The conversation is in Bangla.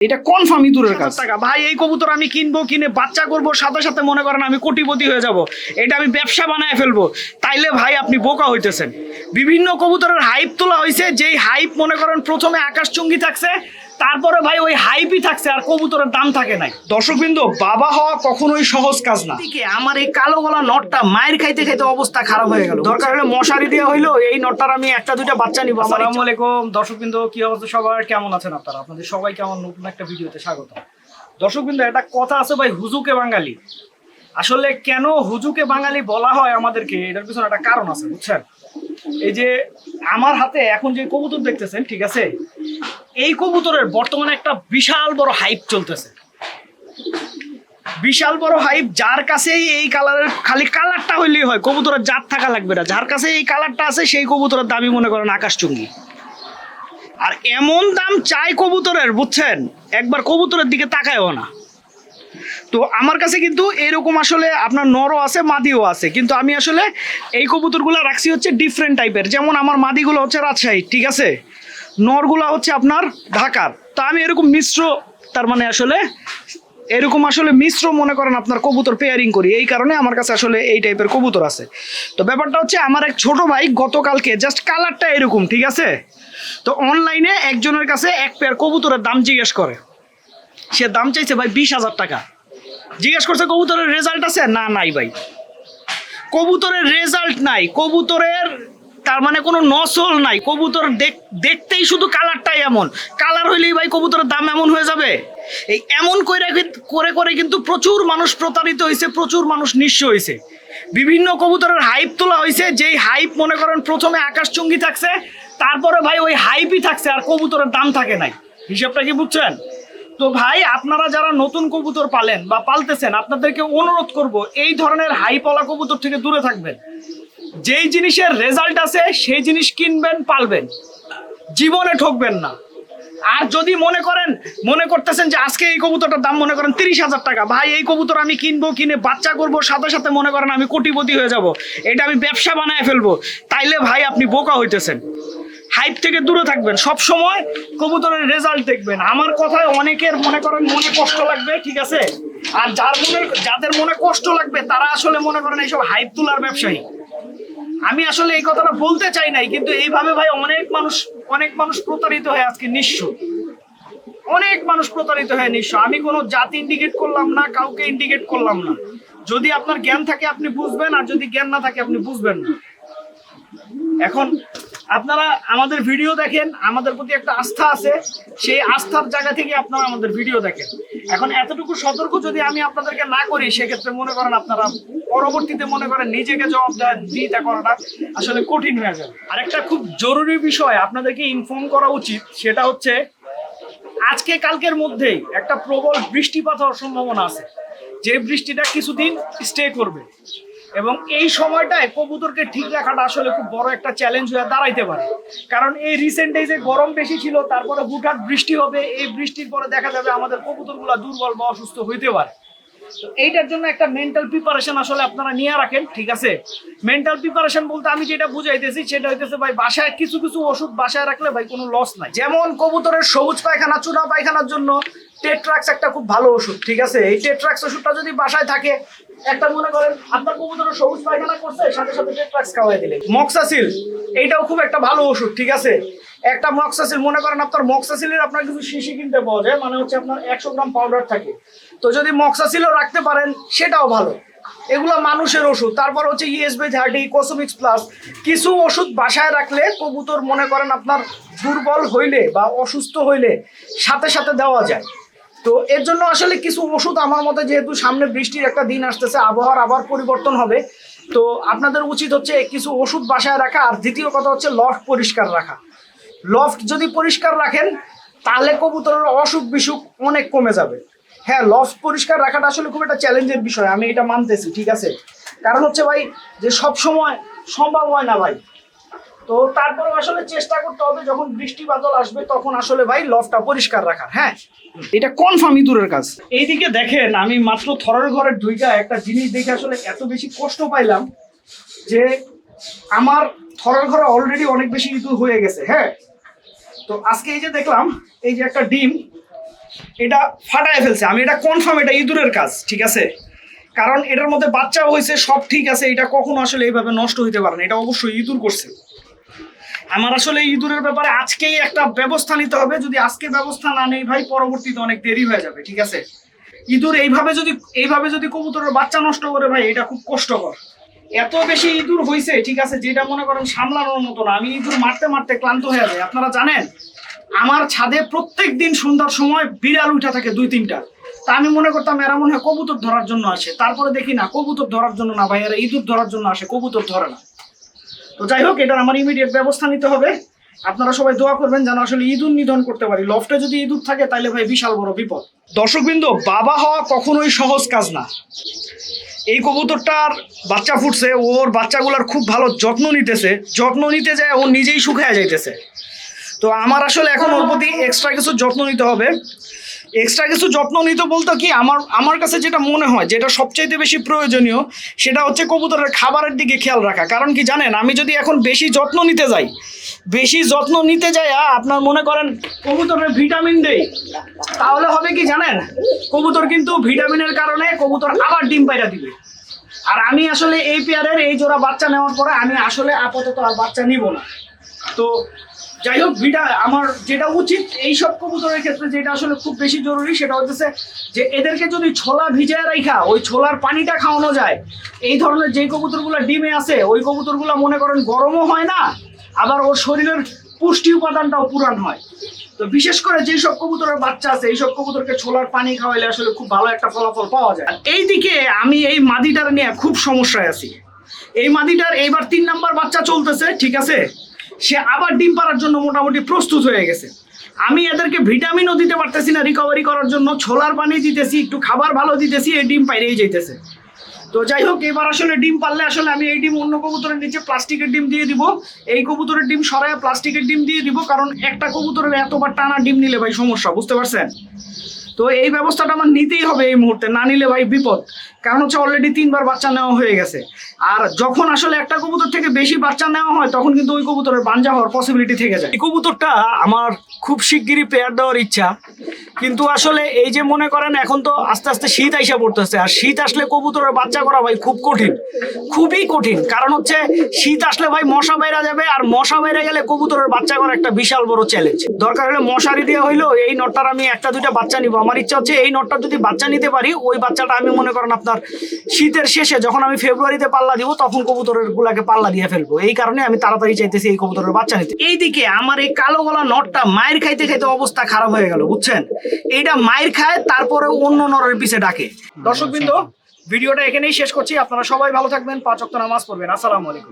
এটা কনফার্ম ইঁদুরের কাজ। টাকা। ভাই, এই কবুতর আমি কিনবো, কিনে বাচ্চা করব, সাথে সাথে মনে করেন আমি কোটিপতি হয়ে যাব। এটা আমি ব্যবসা বানায় ফেলব। তাইলে ভাই, আপনি বোকা হইতেছেন। বিভিন্ন কবুতরের হাইপ তোলা হয়েছে যেই হাইপ মনে করেন প্রথমে আকাশচুঙ্গি থাকছে তারপরে ভাই ওই হাইপই থাকছে আর কবুতরের দাম থাকে নাই। দর্শকবৃন্দ বাবা হওয়া কখনোই সহজ কাজ না। আমার এই কালো গলা নটটা মায়ের খাইতে খাইতে অবস্থা খারাপ হয়ে গেল। দরকার হলে মশারি দেওয়া হইল এই নটটার আমি একটা দুইটা বাচ্চা নিবো আসসালামু আলাইকুম দর্শকবৃন্দ কি অবস্থা সবার? কেমন আছেন আপনারা? আপনাদের সবাই কেমন? নতুন একটা ভিডিওতে স্বাগত দর্শকবৃন্দ একটা কথা আছে ভাই হুজুকে বাঙালি। আসলে কেন হুজুকে বাঙালি বলা হয় আমাদেরকে? এটার পিছনে একটা কারণ আছে বুঝছেন? এই যে আমার হাতে এখন যে কবুতর দেখতেছেন ঠিক আছে? এই কবুতরের বর্তমানে একটা বিশাল বড় হাইপ চলতেছে। বিশাল বড় হাইপ যার কাছেই এই কালারের খালি কালারটা হইলেই হয়, কবুতরের জাত থাকা লাগবে না। যার কাছে এই কালারটা আছে, সেই কবুতরের দামই মনে করেন আকাশচুঙ্গি আর এমন দাম চাই কবুতরের, বুঝছেন? একবার কবুতরের দিকে তাকায়ও না। তো আমার কাছে কিন্তু এরকম আসলে আপনার নরও আছে, মাদিও আছে। কিন্তু আমি আসলে এই কবুতরগুলো রাখছি হচ্ছে ডিফারেন্ট টাইপের যেমন আমার মাদিগুলো হচ্ছে রাজশাহী, ঠিক আছে? নরগুলো হচ্ছে আপনার ঢাকার। তো আমি এরকম মিশ্র, তার মানে আসলে এরকম আসলে মিশ্র মনে করেন আপনার কবুতর পেয়ারিং করি। এই কারণে আমার কাছে আসলে এই টাইপের কবুতর আছে। তো ব্যাপারটা হচ্ছে আমার এক ছোট ভাই গতকালকে জাস্ট কালারটা এরকম, ঠিক আছে? তো অনলাইনে একজনের কাছে এক পেয়ার কবুতরের দাম জিজ্ঞেস করে। সে দাম চাইছে ভাই বিশ হাজার টাকা। জিজ্ঞেস করছে, কবুতরের রেজাল্ট আছে? না, নাই ভাই। কবুতরের রেজাল্ট নাই। কবুতরের তার মানে কোনো নসল নাই। কবুতর দেখ- দেখতেই শুধু কালারটাই এমন। কালার হইলেই ভাই কবুতরের দাম এমন হয়ে যাবে। এই এমন করে করে করে কিন্তু প্রচুর মানুষ প্রতারিত হয়েছে প্রচুর মানুষ নিঃস্ব হয়েছে বিভিন্ন কবুতরের হাইপ তোলা হয়েছে যেই হাইপ মনে করেন প্রথমে আকাশচুঙ্গি থাকছে, তারপরে ভাই ওই হাইপই থাকছে আর কবুতরের দাম থাকে নাই। হিসাবটা কি বুঝছেন? তো ভাই আপনারা যারা নতুন কবুতর পালেন বা পালতেছেন, আপনাদেরকে অনুরোধ করব, এই ধরনের হাইপলা কবুতর থেকে দূরে থাকবেন। যেই জিনিসের রেজাল্ট আছে, সেই জিনিস কিনবেন, পালবেন। জীবনে ঠকবেন না। আর যদি মনে করেন, মনে করতেছেন যে আজকে এই কবুতরটার দাম মনে করেন তিরিশ হাজার টাকা, ভাই, এই কবুতর আমি কিনবো, কিনে বাচ্চা করব, সাথে সাথে মনে করেন আমি কোটিপতি হয়ে যাব, এটা আমি ব্যবসা বানায় ফেলব, তাইলে ভাই আপনি বোকা হইতেছেন। হাইপ থেকে দূরে থাকবেন। সব সময় কবুতরের রেজাল্ট দেখবেন। আমার কথায় অনেকের মনে করেন মনে কষ্ট লাগবে, ঠিক আছে? আর যার মনে যাদের মনে কষ্ট লাগবে, তারা আসলে মনে করেন এইসব হাইপ তোলার ব্যবসায়ী। আমি আসলে এই কথাটা বলতে চাই নাই, কিন্তু এইভাবে ভাই অনেক মানুষ অনেক মানুষ প্রতারিত হয় আজকে নিঃস্ব। অনেক মানুষ প্রতারিত হয় নিঃস্ব। আমি কোনো জাতি ইন্ডিকেট করলাম না, কাউকে ইন্ডিকেট করলাম না। যদি আপনার জ্ঞান থাকে আপনি বুঝবেন, আর যদি জ্ঞান না থাকে আপনি বুঝবেন না। এখন আপনারা আমাদের ভিডিও দেখেন, আমাদের প্রতি একটা আস্থা আছে, সেই আস্থার জায়গা থেকে আপনারা আমাদের ভিডিও দেখেন। এখন এতটুকু সতর্ক যদি আমি আপনাদেরকে না করি, সেক্ষেত্রে মনে করেন আপনারা পরবর্তীতে মনে করেন নিজেকে জবাব দিতে করাটা আসলে কঠিন হয়ে যাবে। আর একটা খুব জরুরি বিষয় আপনাদেরকে ইনফর্ম করা উচিত, সেটা হচ্ছে আজকে কালকের মধ্যেই একটা প্রবল বৃষ্টিপাত হওয়ার সম্ভাবনা আছে। যে বৃষ্টিটা কিছুদিন স্টে করবে। এবং এই সময়টায় কবুতরকে ঠিক রাখাটা আসলে খুব বড় একটা চ্যালেঞ্জ হয়ে দাঁড়াইতে পারে। কারণ এই রিসেন্ট যে গরম বেশি ছিল, তারপরে হুটহাট বৃষ্টি হবে, এই বৃষ্টির পরে দেখা যাবে আমাদের কবুতরগুলো দুর্বল বা অসুস্থ হইতে পারে। এইটার জন্য একটা মেন্টাল প্রিপারেশন আসলে আপনারা নিয়ে রাখেন, ঠিক আছে? মেন্টাল প্রিপারেশন বলতে আমি যেটা বুঝাইতেছি সেটা হইতেছে ভাই, বাসায় কিছু কিছু ওষুধ বাসায় রাখলে ভাই কোনো লস নাই। যেমন কবুতরের সবুজ পায়খানা, চুনা পায়খানার জন্য টেট্রাক্স একটা খুব ভালো ওষুধ, ঠিক আছে? এই টেট্রাক্স ওষুধটা যদি বাসায় থাকে, একটা মনে করেন, আপনার কবুতরের সবুজ পায়খানা করছে, সাথে সাথে টেট্রাক্স খাওয়াই দিলে। মক্সাসিল এইটাও খুব একটা ভালো ওষুধ, ঠিক আছে? একটা মক্সাসিল মনে করেন আপনার মক্সাসিলের আপনার কিছু শিশি কিনতে পাওয়া যায় মানে হচ্ছে আপনার একশো গ্রাম পাউডার থাকে। তো যদি মক্সাসিলও রাখতে পারেন, সেটাও ভালো। এগুলো মানুষের ওষুধ। তারপর হচ্ছে ইএসবি থার্টি কোসোমিক্স প্লাস কিছু ওষুধ বাসায় রাখলে কবুতর মনে করেন আপনার দুর্বল হইলে বা অসুস্থ হইলে সাথে সাথে দেওয়া যায়। তো এর জন্য আসলে কিছু ওষুধ আমার মতে যেহেতু সামনে বৃষ্টির একটা দিন আসতেছে, আবহাওয়ার আবার পরিবর্তন হবে। তো আপনাদের উচিত হচ্ছে কিছু ওষুধ বাসায় রাখা, আর দ্বিতীয় কথা হচ্ছে লফট পরিষ্কার রাখা। লফট যদি পরিষ্কার রাখেন, তাহলে কবুতরের অসুখ বিসুখ অনেক কমে যাবে। হ্যাঁ লফট পরিষ্কার রাখাটা আসলে খুব একটা চ্যালেঞ্জের বিষয়, আমি এটা মানতেছি, ঠিক আছে? কারণ হচ্ছে ভাই, যে সব সময় সম্ভব হয় না ভাই তো তারপরে আসলে চেষ্টা করতে হবে যখন বৃষ্টি বাদল আসবে তখন আসলে ভাই লফটা পরিষ্কার রাখার হ্যাঁ? এটা কনফার্ম ইঁদুরের কাজ। এইদিকে দেখেন আমি মাত্র থরের ঘরের দুইটা একটা জিনিস দেখে আসলে এত বেশি কষ্ট পাইলাম যে আমার থরের ঘরে অলরেডি অনেক বেশি ইঁদুর হয়ে গেছে হ্যাঁ? তো আজকে এই যে দেখলাম এই যে একটা ডিম এটা ফাটায় ফেলছে। আমি এটা কনফার্ম এটা ইঁদুরের কাজ ঠিক আছে? কারণ এটার মধ্যে বাচ্চাও হয়েছে সব ঠিক আছে এটা কখনো আসলে এইভাবে নষ্ট হইতে পারে না এটা অবশ্যই ইঁদুর করছে। আমার আসলে ইঁদুরের ব্যাপারে আজকেই একটা ব্যবস্থা নিতে হবে। যদি আজকে ব্যবস্থা না নেই ভাই, পরবর্তীতে অনেক দেরি হয়ে যাবে, ঠিক আছে? ইঁদুর এইভাবে যদি এইভাবে যদি কবুতরের বাচ্চা নষ্ট করে ভাই, এটা খুব কষ্টকর। এত বেশি ইঁদুর হয়েছে ঠিক আছে, যেটা মনে করেন সামলানোর মতো না। আমি ইঁদুর মারতে মারতে ক্লান্ত হয়ে যাই, আপনারা জানেন? আমার ছাদে প্রত্যেক দিন সন্ধ্যার সময় বিড়াল উঠা থাকে দুই, তিনটা। তা আমি মনে করতাম এরা মনে হয় কবুতর ধরার জন্য আসে। তারপরে দেখি না, কবুতর ধরার জন্য না ভাই, এরা ইঁদুর ধরার জন্য আসে, কবুতর ধরে না। তো যাই হোক, এটার আমার ইমিডিয়েট ব্যবস্থা নিতে হবে। আপনারা সবাই দোয়া করবেন যেন আসলে ইঁদুর নিধন করতে পারি। লফটে যদি ইঁদুর থাকে তাহলে ভাই বিশাল বড় বিপদ। দর্শকবৃন্দ, বাবা হওয়া কখনোই সহজ কাজ না। এই কবুতরটার বাচ্চা ফুটছে, ওর বাচ্চাগুলোর খুব ভালো যত্ন নিতেছে। যত্ন নিতে যায়, ও নিজেই শুকায় যাইতেছে। তো আমার আসলে এখন ওর প্রতি এক্সট্রা কিছু যত্ন নিতে হবে। এক্সট্রা কিছু যত্ন নিতে বলতে কি আমার আমার কাছে যেটা মনে হয়, যেটা সবচাইতে বেশি প্রয়োজনীয়, সেটা হচ্ছে কবুতরের খাবারের দিকে খেয়াল রাখা। কারণ কি জানেন, আমি যদি এখন বেশি যত্ন নিতে যাই, বেশি যত্ন নিতে যাই আপনার মনে করেন কবুতরের ভিটামিন দেই, তাহলে হবে কি জানেন? কবুতর কিন্তু ভিটামিনের কারণে কবুতর আবার ডিম পাইরা দিবে। আর আমি আসলে এই পেয়ারের এই জোড়া বাচ্চা নেওয়ার পরে আমি আসলে আপাতত আর বাচ্চা নিব না। তো যাই হোক ভিটা আমার যেটা উচিত, এই সব কবুতরের ক্ষেত্রে যেটা আসলে খুব বেশি জরুরি, সেটা হচ্ছে যে এদেরকে যদি ছোলা ভিজায় রাখা ওই ছোলার পানিটা খাওয়ানো যায়, এই ধরনের যে কবুতরগুলো ডিমে আছে, ওই কবুতরগুলো মনে করেন গরমও হয় না, আবার ওর শরীরের পুষ্টি উপাদানটাও পূরণ হয়। তো বিশেষ করে যেই সব কবুতরের বাচ্চা আছে, এই সব কবুতরকে ছোলার পানি খাওয়াইলে আসলে খুব ভালো একটা ফলাফল পাওয়া যায়। এই দিকে আমি এই মাদিটার নিয়ে খুব সমস্যায় আছি। এই মাদিটার এইবার তিন নাম্বার বাচ্চা চলতেছে, ঠিক আছে? সে আবার ডিম পাড়ার জন্য মোটামুটি প্রস্তুত হয়ে গেছে। আমি এদেরকে ভিটামিনও দিতে পারতেছি না রিকভারি করার জন্য, ছোলার পানি দিতেছি, একটু খাবার ভালো দিতেছি, এই ডিম পাইরেই যাইতেছে। তো যাই হোক, এবার আসলে ডিম পারলে আসলে আমি এই ডিম অন্য কবুতরের নিচে প্লাস্টিকের ডিম দিয়ে দিব। এই কবুতরের ডিম সরাই প্লাস্টিকের ডিম দিয়ে দিব, কারণ একটা কবুতরের এতবার টানা ডিম নিলে ভাই সমস্যা, বুঝতে পারছেন? তো এই ব্যবস্থাটা আমার নিতেই হবে এই মুহূর্তে, না নিলে ভাই বিপদ। কারণ হচ্ছে অলরেডি তিনবার বাচ্চা নেওয়া হয়ে গেছে। আর যখন আসলে একটা কবুতর থেকে বেশি বাচ্চা নেওয়া হয়, তখন কিন্তু ওই কবুতরের বাঞ্জা হওয়ার পসিবিলিটি থেকে যায়। এই কবুতরটা আমার খুব শিগগিরই পেয়ার দেওয়ার ইচ্ছা। কিন্তু আসলে এই যে মনে করেন, এখন তো আস্তে আস্তে শীত আইসা পড়তেছে। আর শীত আসলে কবুতরের বাচ্চা করা ভাই খুব কঠিন। খুবই কঠিন। কারণ হচ্ছে, শীত আসলে ভাই মশা বাইরা যাবে, আর মশা বাইরে গেলে কবুতরের বাচ্চা করা একটা বিশাল বড় চ্যালেঞ্জ দরকার হলে মশারি দেওয়া হইল, এই নটটার আমি একটা দুইটা বাচ্চা নিব। আমার ইচ্ছা হচ্ছে এই নটটার যদি বাচ্চা নিতে পারি, ওই বাচ্চাটা আমি মনে করেন আপনার শীতের শেষে যখন আমি ফেব্রুয়ারিতে পাল্লা দিব, তখন কবুতরের গুলাকে পাল্লা দিয়ে ফেলব। এই কারণে আমি তাড়াতাড়ি চাইতেছি এই কবুতরের বাচ্চা নিতে। এইদিকে আমার এই কালো গলা নটটা মায়ের খাইতে খাইতে অবস্থা খারাপ হয়ে গেল, বুঝছেন? এইটা মায়ের খায় তারপরে অন্য নরের পিছে ডাকে। দর্শকবৃন্দ ভিডিওটা এখানেই শেষ করছি। আপনারা সবাই ভালো থাকবেন পাঁচ অক্ট নামাজ পড়বেন। আসসালামু আলাইকুম।